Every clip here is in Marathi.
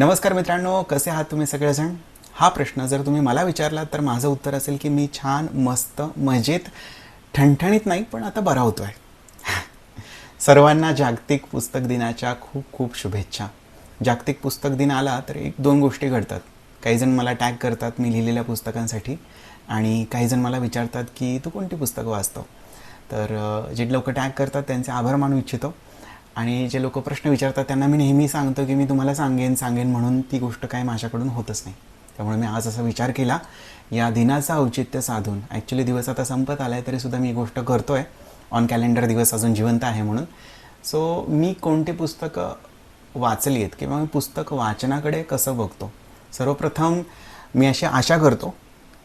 नमस्कार मित्रांनो कसे आहात तुम्ही सगळेजण? हा प्रश्न जर तुम्ही मला विचारला तर माझं उत्तर असेल की मी छान मस्त मजेत ठणठणीत नाही पण आता बरा होतो आहे सर्वांना जागतिक पुस्तक दिनाच्या खूप खूप शुभेच्छा. जागतिक पुस्तक दिन आला तर एक दोन गोष्टी घडतात. काही जण मला टॅग करतात मी लिहिलेल्या पुस्तकांसाठी आणि काही जण मला विचारतात की तू कोणती पुस्तकं वाचतो? तर जे लोक टॅग करतात त्यांचे आभार मानू इच्छितो. आणि जे लोक प्रश्न विचारतात त्यांना मी नेहमी सांगतो की मी तुम्हाला सांगेन सांगेन म्हणून ती गोष्ट काय माझ्याकडून होतच नाही. त्यामुळे मी आज असा विचार केला या दिनाचं औचित्य साधून. ॲक्च्युली दिवस आता संपत आला आहे तरीसुद्धा मी गोष्ट करतो आहे ऑन कॅलेंडर दिवस अजून जिवंत आहे म्हणून. सो मी कोणती पुस्तकं वाचली आहेत किंवा मी पुस्तक वाचनाकडे कसं बघतो? सर्वप्रथम मी अशी आशा करतो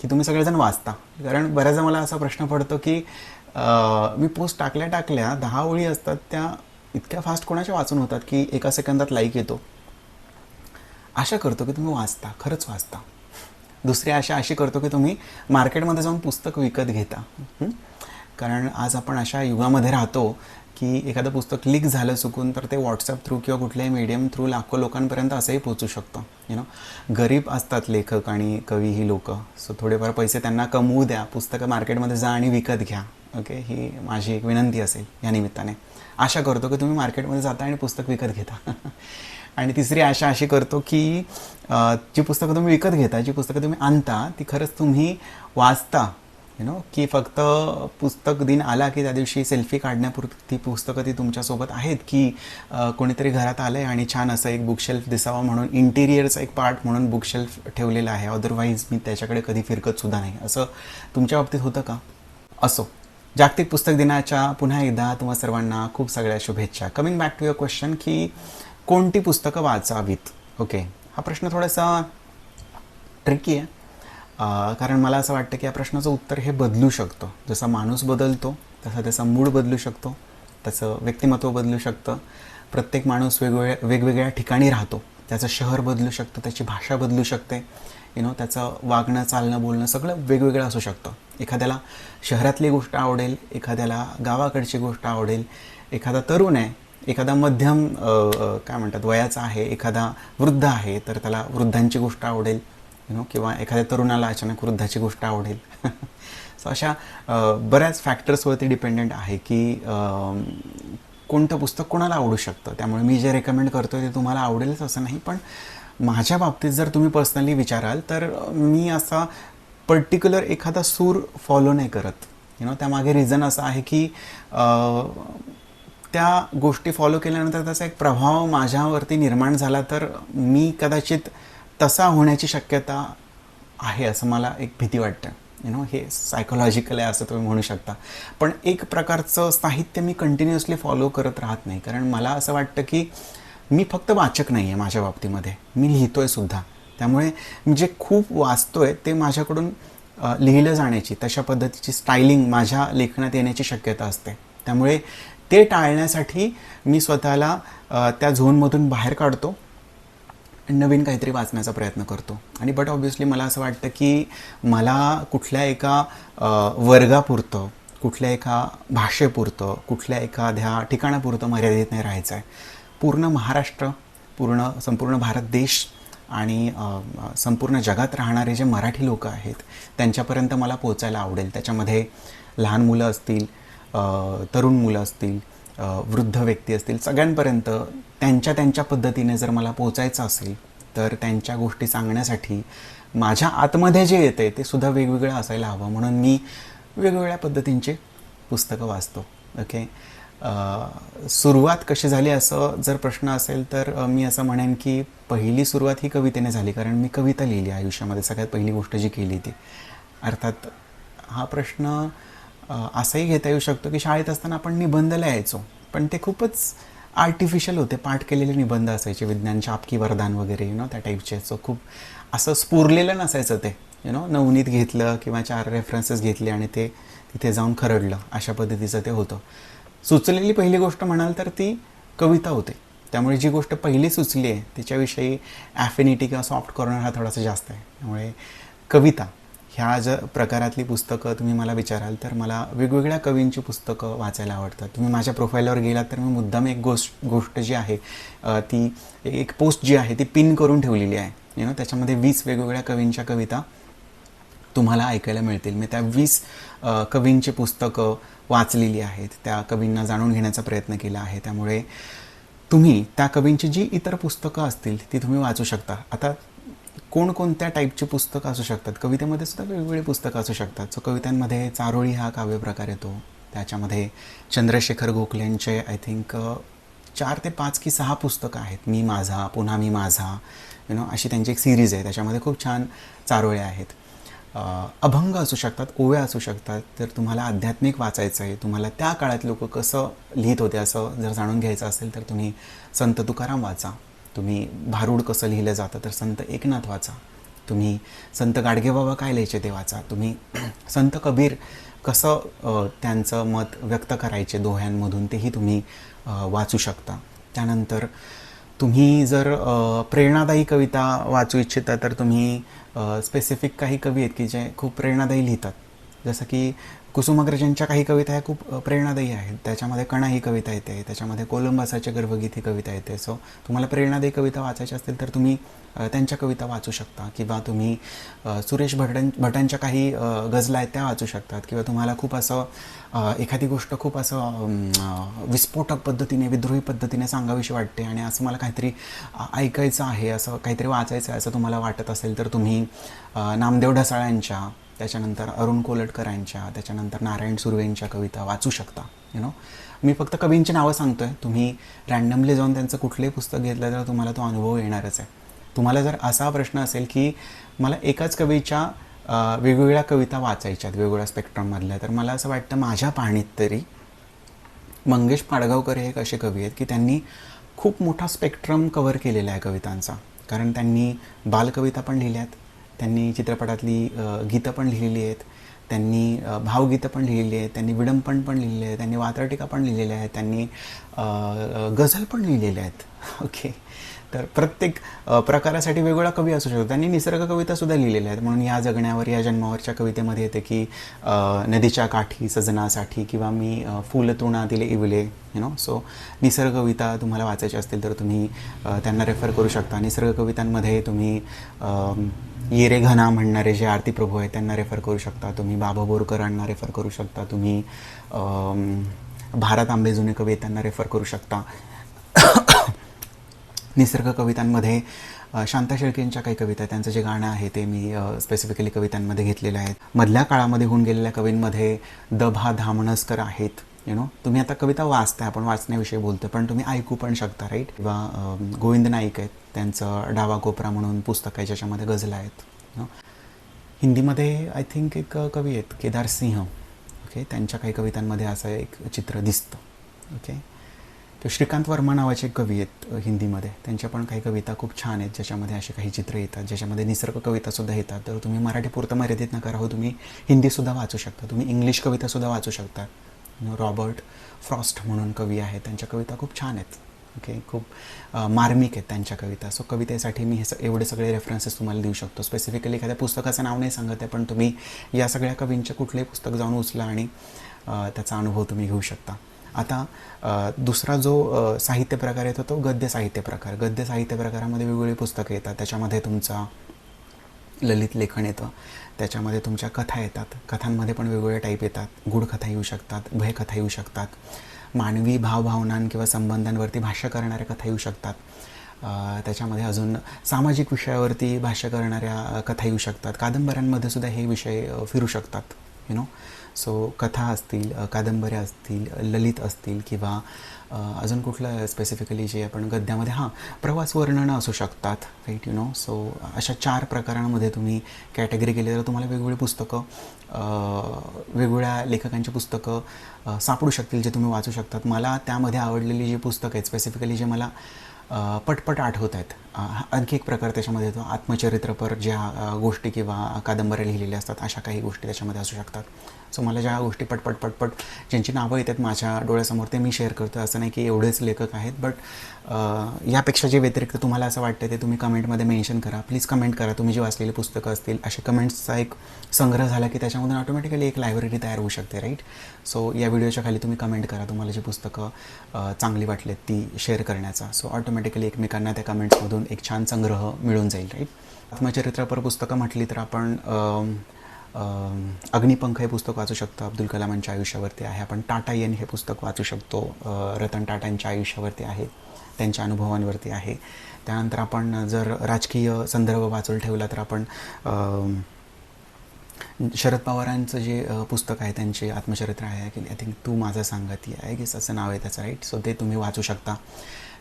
की तुम्ही सगळेजण वाचता. कारण बऱ्याचदा मला असा प्रश्न पडतो की मी पोस्ट टाकल्या टाकल्या दहा ओळी असतात त्या इतक्या फास्ट कोणाच्या वाचून होतात की एका सेकंदात लाईक येतो? आशा करतो की तुम्ही वाचता खरंच वाचता. दुसरी आशा अशी करतो की तुम्ही मार्केटमध्ये जाऊन पुस्तक विकत घेता. कारण आज आपण अशा युगामध्ये राहतो की एखादं पुस्तक लीक झालं चुकून तर ते व्हॉट्सअप थ्रू किंवा कुठल्याही मीडियम थ्रू लाखो लोकांपर्यंत असंही पोचू शकतं. यु नो गरीब असतात लेखक आणि कवी ही लोक. सो थोडेफार पैसे त्यांना कमवू द्या. पुस्तकं मार्केटमध्ये जा आणि विकत घ्या. ओके ही माझी एक विनंती असेल या निमित्ताने. आशा करतो की तुम्ही मार्केटमध्ये जाता आणि पुस्तक विकत घेता. आणि तिसरी आशा अशी करतो की जी पुस्तकं तुम्ही विकत घेता जी पुस्तकं तुम्ही आणता ती खरंच तुम्ही वाचता. यु नो की फक्त पुस्तक दिन आला की त्या दिवशी सेल्फी काढण्यापुरती ती पुस्तकं ती तुमच्यासोबत आहेत की कोणीतरी घरात आलं आहे आणि छान असं एक बुकशेल्फ दिसावा म्हणून इंटिरियरचा एक पार्ट म्हणून बुकशेल्फ ठेवलेला आहे. अदरवाईज मी त्याच्याकडे कधी फिरकत सुद्धा नाही. असं तुमच्या बाबतीत होतं का? असो. जागतिक पुस्तक दिनाच्या पुन्हा एकदा तुम्हा सर्वांना खूप सगळ्या शुभेच्छा. Coming back to your question की कोणती पुस्तकं वाचावीत? ओके हा प्रश्न थोडासा ट्रिकी आहे. कारण मला असं वाटतं की या प्रश्नाचं उत्तर हे बदलू शकतं. जसा माणूस बदलतो तसा त्याचा मूड बदलू शकतो त्याचं व्यक्तिमत्व बदलू शकतं. प्रत्येक माणूस वेगवेगळ्या वेगवेगळ्या ठिकाणी राहतो. त्याचं शहर बदलू शकतं त्याची भाषा बदलू शकते. यु नो त्याचं वागणं चालणं बोलणं सगळं वेगवेगळं असू शकतं. एखाद्याला शहरातली गोष्ट आवडेल एखाद्याला गावाकडची गोष्ट आवडेल एखादा तरुण आहे एखादा मध्यम काय म्हणतात वयाचा आहे एखादा वृद्ध आहे तर त्याला वृद्धांची गोष्ट आवडेल यु नो किंवा एखाद्या तरुणाला अचानक वृद्धाची गोष्ट आवडेल. सो अशा बऱ्याच फॅक्टर्सवरती डिपेंडेंट आहे की कोणतं पुस्तक कोणाला आवडू शकतं. त्यामुळे मी जे रेकमेंड करतो ते तुम्हाला आवडेलच असं नाही पण माझ्या बाबतीत जर तुम्ही पर्सनली विचाराल तर मी असा पर्टिक्युलर एखादा सूर फॉलो नाही करत. यु नो त्यामागे रिझन असं आहे की त्या गोष्टी फॉलो केल्यानंतर त्याचा एक प्रभाव माझ्यावरती निर्माण झाला तर मी कदाचित तसा होण्याची शक्यता आहे असं मला एक भीती वाटते. यु नो हे सायकोलॉजिकल आहे असं तुम्ही म्हणू शकता. पण एक प्रकारचं साहित्य मी कंटिन्युअसली फॉलो करत राहत नाही. कारण मला असं वाटतं की मी फक्त वाचक नाही आहे माझ्या बाबतीमध्ये. मी लिहितो आहे सुद्धा. त्यामुळे मी जे खूप वाचतो आहे ते माझ्याकडून लिहिलं जाण्याची तशा पद्धतीची स्टायलिंग माझ्या लेखनात येण्याची शक्यता असते. त्यामुळे ते टाळण्यासाठी मी स्वतःला त्या झोनमधून बाहेर काढतो नवीन काहीतरी वाचण्याचा प्रयत्न करतो. आणि बट ऑब्व्हियसली मला असं वाटतं की मला कुठल्या एका वर्गापुरतं कुठल्या एका भाषेपुरतं कुठल्या एखाद्या ठिकाणापुरतं मर्यादित नाही राहायचं आहे पूर्ण महाराष्ट्र पूर्ण संपूर्ण भारत देश आणि संपूर्ण जगात राहणारे जे मराठी लोक आहेत त्यांच्यापर्यंत मला पोचायला आवडेल. त्याच्यामध्ये लहान मुलं असतील तरुण मुलं असतील वृद्ध व्यक्ती असतील सगळ्यांपर्यंत त्यांच्या त्यांच्या पद्धतीने जर मला पोचायचं असेल तर त्यांच्या गोष्टी सांगण्यासाठी माझ्या आतमध्ये जे येते ते सुद्धा वेगवेगळं असायला हवं. म्हणून मी वेगवेगळ्या पद्धतींचे पुस्तकं वाचतो. ओके? सुरुवात कशी झाली असं जर प्रश्न असेल तर मी असं म्हणेन की पहिली सुरुवात ही कवितेने झाली. कारण मी कविता लिहिली आयुष्यामध्ये सगळ्यात पहिली गोष्ट जी केली ती. अर्थात हा प्रश्न असाही घेता येऊ शकतो की शाळेत असताना आपण निबंध लिहायचो पण ते खूपच आर्टिफिशियल होते. पाठ केलेले निबंध असायचे विज्ञान शापकी वरदान वगैरे यु नो त्या टाईपचे सो खूप असं स्फुरलेलं नसायचं ते यु नो नवनीत घेतलं किंवा चार रेफरन्सेस घेतले आणि ते तिथे जाऊन खरडलं. अशा पद्धतीचं ते होतं. सुचलेली पहिली गोष्ट म्हणाल तर ती कविता होते. त्यामुळे जी गोष्ट पहिली सुचली आहे तिच्याविषयी ॲफिनिटी किंवा सॉफ्ट कॉर्नर हा थोडासा जास्त आहे. त्यामुळे कविता ह्या जर प्रकारातली पुस्तकं तुम्ही मला विचाराल तर मला वेगवेगळ्या कवींची पुस्तकं वाचायला आवडतात. तुम्ही माझ्या प्रोफाईलवर गेलात तर मी मुद्दाम एक गोष्ट गोष्ट जी आहे ती एक पोस्ट जी आहे ती पिन करून ठेवलेली आहे. यु नो त्याच्यामध्ये वीस वेगवेगळ्या कवींच्या कविता तुम्हाला ऐकायला मिळतील. मी त्या वीस कवींची पुस्तकं वाचलेली आहेत त्या कवींना जाणून घेण्याचा प्रयत्न केला आहे. त्यामुळे तुम्ही त्या कवींची जी इतर पुस्तकं असतील ती तुम्ही वाचू शकता. आता कोणकोणत्या टाईपची पुस्तकं असू शकतात? कवितेमध्ये सुद्धा वेगवेगळी पुस्तकं असू शकतात. सो कवितांमध्ये चारोळी हा काव्यप्रकार येतो. त्याच्यामध्ये चंद्रशेखर गोखलेंचे आय थिंक चार ते पाच की सहा पुस्तकं आहेत. मी माझा पुन्हा मी माझा यु नो अशी त्यांची एक सिरीज आहे. त्याच्यामध्ये खूप छान चारोळे आहेत. अभंग असू शकतात ओव्या असू शकतात. तर तुम्हाला आध्यात्मिक वाचायचं आहे. तुम्हाला त्या काळात लोक कसं लिहित होते असं जर जाणून घ्यायचं असेल तर तुम्ही संत तुकाराम वाचा. तुम्ही भारूड कसं लिहिलं जातं तर संत एकनाथ वाचा. तुम्ही संत गाडगेबाबा काय लिहायचे ते वाचा. तुम्ही संत कबीर कसं त्यांचं मत व्यक्त करायचे दोह्यांमधून तेही तुम्ही वाचू शकता. त्यानंतर तुम्ही जर प्रेरणादायी कविता वाचू इच्छिता तर तुम्ही स्पेसिफिक काही कवी आहेत की जे खूप प्रेरणादायी लिहितात. जसं की कुसुमाग्रजांच्या काही कविता ह्या खूप प्रेरणादायी आहेत. त्याच्यामध्ये कणा ही कविता येते त्याच्यामध्ये कोलंबासाचे गर्भगीत ही कविता येते. सो तुम्हाला प्रेरणादायी कविता वाचायची असतील तर तुम्ही त्यांच्या कविता वाचू शकता किंवा तुम्ही सुरेश भटन भटांच्या काही गजला आहेत त्या वाचू शकतात किंवा तुम्हाला खूप असं एखादी गोष्ट खूप असं विस्फोटक पद्धतीने विद्रोही पद्धतीने सांगावीशी वाटते आणि असं मला काहीतरी ऐकायचं आहे असं काहीतरी वाचायचं आहे असं तुम्हाला वाटत असेल तर तुम्ही नामदेव ढसाळ्यांच्या त्याच्यानंतर अरुण कोलटकरांच्या त्याच्यानंतर नारायण सुर्वेंच्या कविता वाचू शकता यु नो मी फक्त कवींची नावं सांगतोय. तुम्ही रॅन्डमली जाऊन त्यांचं कुठलंही पुस्तक घेतलं तर तुम्हाला तो अनुभव येणारच आहे. तुम्हाला जर असा प्रश्न असेल की मला एकाच कवीच्या वेगवेगळ्या कविता वाचायच्या आहेत वेगवेगळ्या स्पेक्ट्रममधल्या तर मला असं वाटतं माझ्या पाहणीत तरी मंगेश पाडगावकर हे एक असे कवी आहेत की त्यांनी खूप मोठा स्पेक्ट्रम कव्हर केलेला आहे कवितांचा. कारण त्यांनी बालकविता पण लिहिल्या आहेत त्यांनी चित्रपटातली गीतं पण लिहिलेली आहेत. त्यांनी भावगीतं पण लिहिलेली आहेत. त्यांनी विडंपण पण लिहिलेले आहेत त्यांनी वात्रटिका पण लिहिलेल्या आहेत. त्यांनी गझल पण लिहिलेल्या आहेत. ओके. तर प्रत्येक प्रकारासाठी वेगवेगळा कवी असू शकतो त्यांनी निसर्ग कवितासुद्धा लिहिलेल्या आहेत. म्हणून या जगण्यावर या जन्मावरच्या कवितेमध्ये येते की नदीच्या काठी सजनासाठी किंवा मी अ, फुल तुणा दिले इवले यु नो सो निसर्ग कविता तुम्हाला वाचायची असतील तर तुम्ही त्यांना रेफर करू शकता. निसर्ग कवितांमध्ये तुम्ही ये येरे घना म्हणणारे जे आरती प्रभू आहेत त्यांना रेफर करू शकता तुम्ही. बाबा बोरकरांना रेफर करू शकता तुम्ही. भारत आंबे जुने कवी आहेत त्यांना रेफर करू शकता. निसर्ग कवितांमध्ये शांता शेळकेंच्या काही कविता त्यांचं जे गाणं आहे ते मी स्पेसिफिकली कवितांमध्ये घेतलेलं आहे. मधल्या काळामध्ये होऊन गेलेल्या कवींमध्ये द भा धामणस्कर आहेत. यु नो तुम्ही आता कविता वाचताय आपण वाचण्याविषयी बोलतो पण तुम्ही ऐकू पण शकता राईट किंवा गोविंद नाईक आहेत. त्यांचं डावा कोपरा म्हणून पुस्तक आहे ज्याच्यामध्ये गझला आहेत हिंदीमध्ये आय थिंक एक कवी आहेत केदार सिंह. ओके त्यांच्या काही कवितांमध्ये असं एक चित्र दिसतं. ओके तर श्रीकांत वर्मा नावाचे एक कवी आहेत हिंदीमध्ये. त्यांच्या पण काही कविता खूप छान आहेत ज्याच्यामध्ये असे काही चित्र येतात ज्याच्यामध्ये निसर्ग कवितासुद्धा येतात. तर तुम्ही मराठी पुरतं मर्यादित नका हो तुम्ही हिंदीसुद्धा वाचू शकता. तुम्ही इंग्लिश कवितासुद्धा वाचू शकता. रॉबर्ट फ्रॉस्ट म्हणून कवी आहेत त्यांच्या कविता खूप छान आहेत. ओके खूप मार्मिक आहेत त्यांच्या कविता. सो कवितेसाठी मी हे स एवढे सगळे रेफरन्सेस तुम्हाला देऊ शकतो. स्पेसिफिकली एखाद्या पुस्तकाचं नाव नाही सांगत आहे पण तुम्ही या सगळ्या कवींचे कुठलेही पुस्तक जाऊन उचला आणि त्याचा अनुभव तुम्ही घेऊ शकता. आता दुसरा जो साहित्य प्रकार येतो तो गद्य साहित्य प्रकार. गद्य साहित्य प्रकारामध्ये वेगवेगळी पुस्तकं येतात. त्याच्यामध्ये तुमचा ललित लेखन येतं. त्याच्यामध्ये तुमच्या कथा येतात. कथांमध्ये पण वेगवेगळे टाईप येतात. गूढकथा येऊ शकतात. भयकथा येऊ शकतात. मानवी भावभावनां किंवा संबंधांवरती भाष्य करणाऱ्या कथा येऊ शकतात. त्याच्यामध्ये अजून सामाजिक विषयावरती भाष्य करणाऱ्या कथा येऊ शकतात. कादंबऱ्यांमध्ये सुद्धा हे विषय फिरू शकतात यु नो सो कथा असतील कादंबऱ्या असतील ललित असतील किंवा अजून कुठलं स्पेसिफिकली जे आपण गद्यामध्ये हां प्रवास वर्णनं असू शकतात राईट यु नो सो अशा चार प्रकारांमध्ये तुम्ही कॅटेगरी केली तर तुम्हाला वेगवेगळी पुस्तकं वेगवेगळ्या लेखकांची पुस्तकं सापडू शकतील जे तुम्ही वाचू शकतात. मला त्यामध्ये आवडलेली जी पुस्तकं आहेत स्पेसिफिकली जे मला पटपट आठवत आहेत आणखी एक प्रकार त्याच्यामध्ये येतो. आत्मचरित्रपर ज्या गोष्टी किंवा कादंबऱ्या लिहिलेल्या असतात अशा काही गोष्टी त्याच्यामध्ये असू शकतात. सो मला ज्या गोष्टी पटपट पटपट ज्यांची नावं येतात माझ्या डोळ्यासमोर ते मी शेअर करतो. असं नाही की एवढेच लेखक आहेत बट यापेक्षा जे व्यतिरिक्त तुम्हाला असं वाटतं ते तुम्ही कमेंटमध्ये मेन्शन करा. प्लीज कमेंट करा. तुम्ही जे वाचलेली पुस्तकं असतील असे कमेंट्सचा एक संग्रह झाला की त्याच्यामधून ऑटोमॅटिकली एक लायब्ररी तयार होऊ शकते राईट सो या व्हिडिओच्या खाली तुम्ही कमेंट करा. तुम्हाला जी पुस्तकं चांगली वाटलेत ती शेअर करण्याचा. सो ऑटोमॅटिकली एकमेकांना त्या कमेंट्समधून एक छान संग्रह मिळून जाईल राईट आत्मचरित्रपर पुस्तकं म्हटली तर आपण अग्निपंख हे पुस्तक वाचू शकतो अब्दुल कलामांच्या आयुष्यावरती आहे. आपण टाटा येन हे पुस्तक वाचू शकतो रतन टाटांच्या आयुष्यावरती आहे त्यांच्या अनुभवांवरती आहे. त्यानंतर आपण जर राजकीय संदर्भ वाचून ठेवला तर आपण शरद पवारांचं जे पुस्तक आहे त्यांचे आत्मचरित्र आहे की आय थिंक तू माझा सांगती आहे की असं नाव आहे त्याचं राईट सो ते तुम्ही वाचू शकता.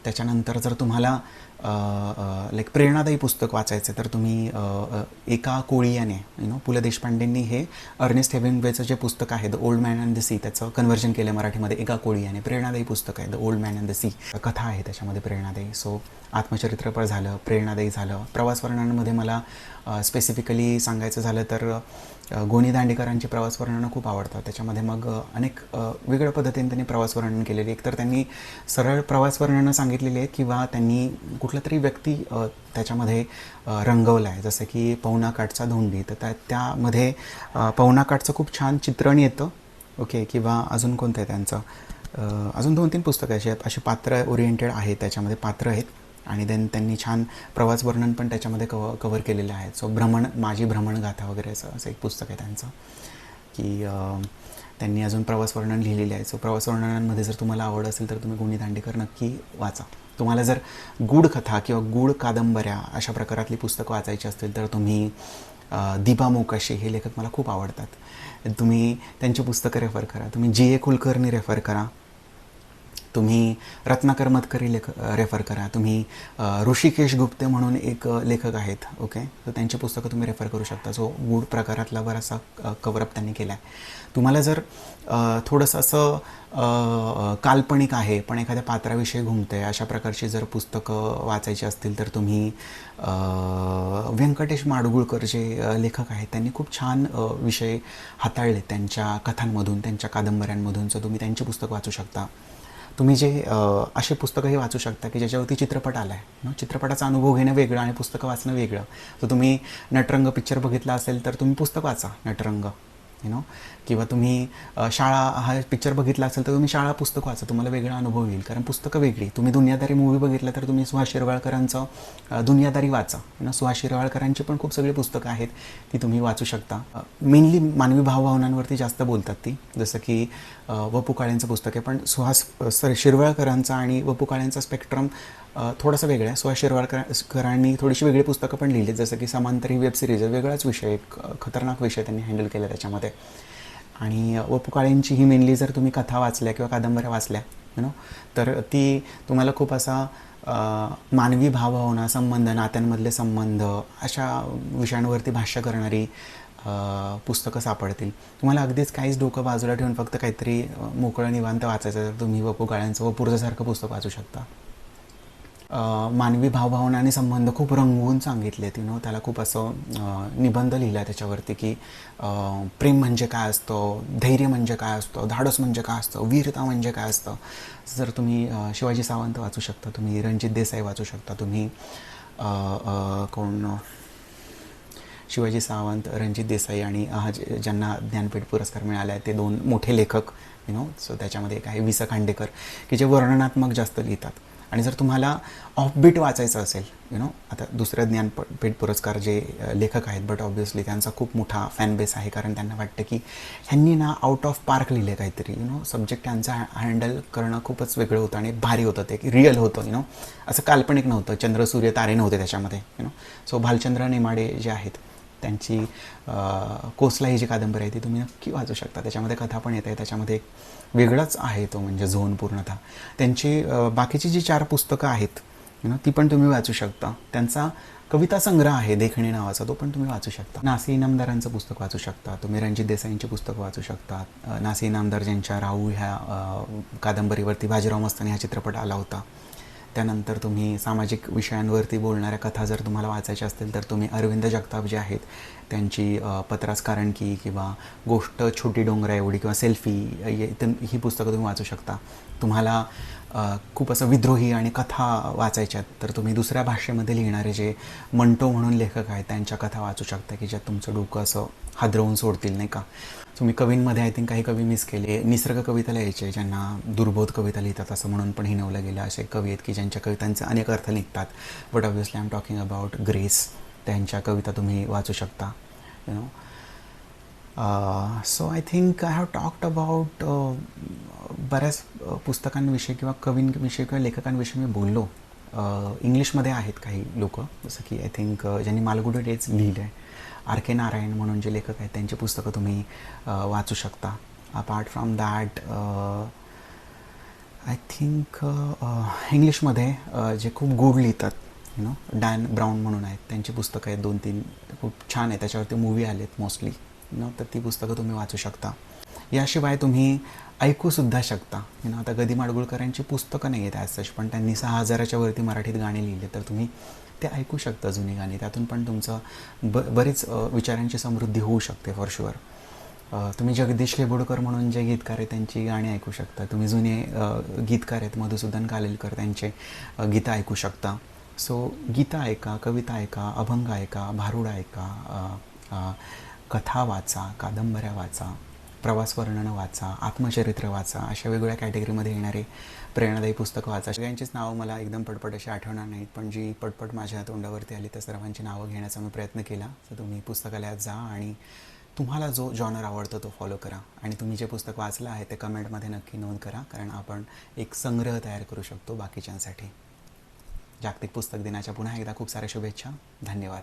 त्याच्यानंतर जर तुम्हाला लाईक प्रेरणादायी पुस्तक वाचायचं तर तुम्ही एका कोळीयाने यु नो पु ल देशपांडेंनी हे अर्नेस्ट हेविंगवेचं जे पुस्तक आहे the old man and the sea त्याचं कन्व्हर्जन केलं मराठीमध्ये एका कोळीयाने. प्रेरणादायी पुस्तक आहे the old man and the sea कथा आहे त्याच्यामध्ये प्रेरणादायी. सो आत्मचरित्रपर झालं प्रेरणादायी झालं. प्रवास वर्णनांमध्ये मला स्पेसिफिकली सांगायचं झालं तर गोनी दांडेकरांची प्रवास वर्णनं खूप आवडतात. त्याच्यामध्ये मग अनेक वेगळ्या पद्धतीने त्यांनी प्रवास वर्णन केलेले. एकतर त्यांनी सरळ प्रवास वर्णनं सांगितलेली आहेत किंवा त्यांनी कुठला तरी व्यक्ती त्याच्यामध्ये रंगवला आहे. जसं की पवना काठचा धोंडी. तर त्या त्यामध्ये पवनाकाठचं पवना काठचं खूप छान चित्रण येतं. ओके? किंवा अजून कोणतं आहे त्यांचं? अजून दोन तीन पुस्तकं अशी आहेत अशी पात्र ओरिएंटेड आहेत. त्याच्यामध्ये पात्र आहेत. आणि देन त्यांनी छान प्रवास वर्णन पण त्याच्यामध्ये कव कवर केलेलं आहे. सो भ्रमण माझी भ्रमणगाथा वगैरे असं असं एक पुस्तक आहे त्यांचं. की त्यांनी अजून प्रवास वर्णन लिहिलेले आहे. सो प्रवास वर्णनांमध्ये जर तुम्हाला आवड असेल तर तुम्ही गुणी दांडेकर नक्की वाचा. तुम्हाला जर गूढ कथा किंवा गूढ कादंबऱ्या अशा प्रकारातली पुस्तकं वाचायची असतील तर तुम्ही दिबा मोकाशी हे लेखक मला खूप आवडतात. तुम्ही त्यांची पुस्तकं रेफर करा. तुम्ही जी ए कुलकर्णी रेफर करा. तुम्ही रत्नाकर मतकरी लेख रेफर करा. तुम्ही ऋषिकेश गुप्ते म्हणून एक लेखक आहेत ओके तर त्यांची पुस्तकं तुम्ही रेफर करू शकता. जो वूड प्रकारातला बराचसा कवरअप त्यांनी केला आहे तुम्हाला जर थोडंसं असं काल्पनिक आहे पण एखाद्या पात्राविषयी घुमतं आहे अशा प्रकारची जर पुस्तकं वाचायची असतील तर तुम्ही व्यंकटेश माडगुळकर जे लेखक आहेत त्यांनी खूप छान विषय हाताळले त्यांच्या कथांमधून त्यांच्या कादंबऱ्यांमधून. सो तुम्ही त्यांची पुस्तक वाचू शकता. तुम्ही जे असे पुस्तकंही वाचू शकता की ज्याच्यावरती चित्रपट आला आहे चित्रपटाचा अनुभव घेणं वेगळं आणि पुस्तकं वाचणं वेगळं. तर तुम्ही नटरंग पिक्चर बघितला असेल तर तुम्ही पुस्तक वाचा नटरंग. यु नो किंवा तुम्ही शाळा हा पिक्चर बघितला असेल तर तुम्ही शाळा पुस्तक वाचा तुम्हाला वेगळा अनुभव येईल. कारण पुस्तकं वेगळी. तुम्ही दुनियादारी मूवी बघितला तर तुम्ही सुहास शिरवाळकरांचं दुनियादारी वाचा. ना सुहास शिरवाळकरांची पण खूप सगळी पुस्तकं आहेत ती तुम्ही वाचू शकता. मेनली मानवी भावभावनांवरती जास्त बोलतात ती. जसं की वपू काळेंचं पुस्तक आहे पण सुहास सर शिरवाळकरांचा आणि वपू काळेंचा स्पेक्ट्रम थोडासा वेगळा आहे. सुहास शिरवाळकरांनी थोडीशी वेगळी पुस्तकं पण लिहिली जसं की समांतर ही वेब सिरीज वेगळाच विषय एक खतरनाक विषय त्यांनी हँडल केला त्याच्यामध्ये. आणि वपू काळेंची ही मेनली जर तुम्ही कथा वाचल्या किंवा कादंबऱ्या वाचल्या यु नो तर ती तुम्हाला खूप असा मानवी भावभावना संबंध नात्यांमधले संबंध अशा विषयांवरती भाष्य करणारी पुस्तकं सापडतील. तुम्हाला अगदीच काहीच डोकं बाजूला ठेवून फक्त काहीतरी मोकळं निवांत वाचायचं तर तुम्ही वपू काळ्यांचं वपुर्झासारखं पुस्तक वाचू शकता. मानवी भावभावना आणि संबंध खूप रंगवून सांगितले यु नो त्याला खूप असं निबंध लिहिला आहे त्याच्यावरती की प्रेम म्हणजे काय असतं धैर्य म्हणजे काय असतं धाडस म्हणजे काय असतं वीरता म्हणजे काय असतं. जर तुम्ही शिवाजी सावंत वाचू शकता तुम्ही रणजित देसाई वाचू शकता तुम्ही कोण शिवाजी सावंत रणजित देसाई आणि हा जे- ज्यांना ज्ञानपीठ पुरस्कार मिळाला आहे ते दोन मोठे लेखक यु नो सो त्याच्यामध्ये एक आहे वि स खांडेकर की जे वर्णनात्मक जास्त लिहितात. आणि जर तुम्हाला ऑफबीट वाचायचं असेल यु नो आता दुसऱ्या ज्ञानपीठ पुरस्कार जे लेखक आहेत बट ऑब्व्हियसली त्यांचा खूप मोठा फॅन बेस आहे कारण त्यांना वाटतं की ह्यांनी ना आउट ऑफ पार्क लिहिले काहीतरी यु नो सब्जेक्ट त्यांचा हँडल करणं खूपच वेगळं होतं आणि भारी होतं ते रिअल होतं यु नो असं काल्पनिक नव्हतं चंद्र सूर्य तारे नव्हते त्याच्यामध्ये you know so Bhalchandra Nemade जे आहेत त्यांची कोसला ही जी कादंबरी आहे ती तुम्ही नक्की वाचू शकता. त्याच्यामध्ये कथा पण येत आहे. त्याच्यामध्ये एक वेगळाच आहे तो म्हणजे झोन पूर्णतः. त्यांची बाकीची जी चार पुस्तकं आहेत यु नो ती पण तुम्ही वाचू शकता. त्यांचा कविता संग्रह आहे देखणे नावाचा तो पण तुम्ही वाचू शकता. नासी इनामदारांचं पुस्तक वाचू शकता. तुम्ही रणजित देसाईंची पुस्तकं वाचू शकता. नासी इनामदार ज्यांच्या राहू ह्या कादंबरीवरती बाजीराव मस्तानी हा चित्रपट आला होता. त्यानंतर तुम्ही सामाजिक विषयांवरती बोलणाऱ्या कथा जर तुम्हाला वाचायच्या असतील तर तुम्ही अरविंद जगताप जे आहेत त्यांची पत्रास कारण की किंवा गोष्ट छोटी डोंगरा एवढी किंवा सेल्फी ही पुस्तकं तुम्ही वाचू शकता. तुम्हाला खूप असं विद्रोही आणि कथा वाचायच्यात. तर तुम्ही दुसऱ्या भाषेमध्ये लिहिणारे जे मंटो म्हणून लेखक आहेत त्यांच्या कथा वाचू शकता की ज्यात तुमचं डोकं असं हादरवून सोडतील नाही का? तुम्ही कवींमध्ये आय थिंक काही कवी मिस केले निसर्ग कविता लिहायचे ज्यांना दुर्बोध कविता लिहितात असं म्हणून पण हिनवलं गेलं असे कवी आहेत की ज्यांच्या कवितांचे अनेक अर्थ निघतात. But obviously I am talking about Grace त्यांच्या कविता तुम्ही वाचू शकता. You know so I think I have talked about बऱ्याच uh, पुस्तकांविषयी किंवा कवींविषयी किंवा लेखकांविषयी मी बोललो. Uh, इंग्लिशमध्ये आहेत काही लोक जसं की आय थिंक uh, ज्यांनी मालगुडी डेज लिहिलं आहे आर के नारायण म्हणून जे लेखक आहेत त्यांची पुस्तकं तुम्ही वाचू शकता. Apart from that I think इंग्लिशमध्ये जे खूप गोड लिहितात यु नो डॅन ब्राऊन म्हणून आहेत. त्यांची पुस्तकं आहेत दोन तीन खूप छान आहे त्याच्यावरती मूवी आलेत मोस्टली नो तर ती पुस्तकं तुम्ही वाचू शकता. याशिवाय तुम्ही ऐकूसुद्धा शकता. यु नो आता गदी माडगुळकरांची पुस्तकं नाही आहेत ॲज सच पण त्यांनी सहा हजाराच्या वरती मराठीत गाणी लिहिले तर तुम्ही ते ऐकू शकता जुनी गाणी. त्यातून पण तुमचं ब बरीच विचारांची समृद्धी होऊ शकते फॉर शुअर तुम्ही जगदीश लेबोडकर म्हणून जे गीतकार आहेत त्यांची गाणी ऐकू शकता. तुम्ही जुने गीतकार आहेत मधुसूदन कालेलकर त्यांचे गीतं ऐकू शकता. सो गीतं ऐका कविता ऐका अभंग ऐका भारुड ऐका कथा वाचा कादंबऱ्या वाचा प्रवास वर्णनं वाचा आत्मचरित्र वाचा अशा वेगवेगळ्या कॅटेगरीमध्ये येणारे प्रेरणादायी पुस्तकं वाचा. सगळ्यांचीच नावं मला एकदम पटपट अशी आठवणार नाहीत पण जी पटपट माझ्या तोंडावरती आली त्या सर्वांची नावं घेण्याचा मी प्रयत्न केला. तर तुम्ही पुस्तकालयात जा आणि तुम्हाला जो जॉनर आवडतो तो फॉलो करा. आणि तुम्ही जे पुस्तक वाचलं आहे ते कमेंटमध्ये नक्की नोंद करा कारण आपण एक संग्रह तयार करू शकतो बाकीच्यांसाठी. जागतिक पुस्तक दिनाच्या पुन्हा एकदा खूप साऱ्या शुभेच्छा. धन्यवाद.